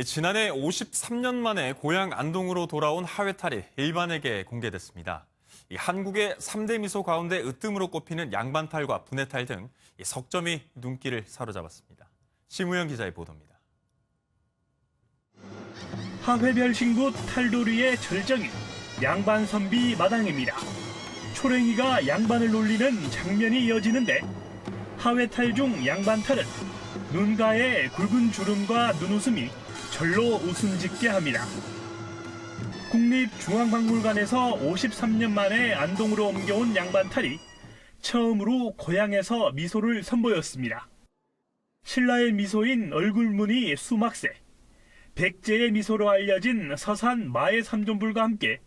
예, 지난해 53년 만에 고향 안동으로 돌아온 하회탈이 일반에게 공개됐습니다. 이 한국의 3대 미소 가운데 으뜸으로 꼽히는 양반탈과 분해탈 등이 석점이 눈길을 사로잡았습니다. 심우영 기자의 보도입니다. 하회별 신구 탈도리의 절정인 양반 선비 마당입니다. 초랭이가 양반을 놀리는 장면이 이어지는데 하회탈 중 양반탈은 눈가에 굵은 주름과 눈웃음이 절로 웃음 짓게 합니다. 국립중앙박물관에서 53년 만에 안동으로 옮겨온 양반탈이 처음으로 고향에서 미소를 선보였습니다. 신라의 미소인 얼굴무늬 수막새, 백제의 미소로 알려진 서산 마의 삼존불과 함께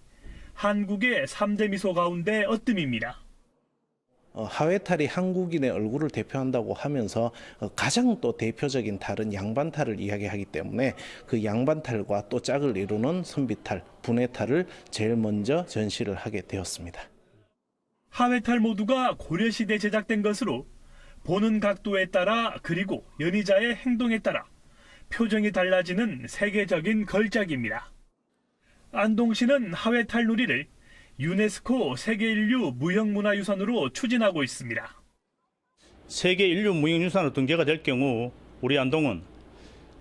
한국의 3대 미소 가운데 어뜸입니다. 어, 하회탈이 한국인의 얼굴을 대표한다고 하면서 어, 가장 또 대표적인 탈은 양반탈을 이야기하기 때문에 그 양반탈과 또 짝을 이루는 선비탈, 분해탈을 제일 먼저 전시를 하게 되었습니다. 하회탈 모두가 고려시대 제작된 것으로 보는 각도에 따라 그리고 연희자의 행동에 따라 표정이 달라지는 세계적인 걸작입니다. 안동시는 하회탈 누리를 유네스코 세계인류 무형문화유산으로 추진하고 있습니다. 세계 인류 무형유산으로 등재가 될 경우 우리 안동은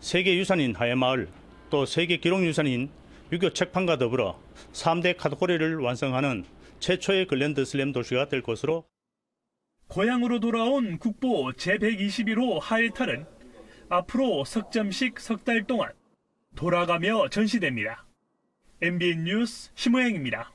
세계유산인 하회마을 또 세계 기록유산인 유교 책판과 더불어 3대 카테고리를 완성하는 최초의 글랜드 슬램 도시가 될 것으로 고향으로 돌아온 국보 제121호 하회탈은 앞으로 석 점씩 석 달 동안 돌아가며 전시됩니다. MBN 뉴스 심우행입니다.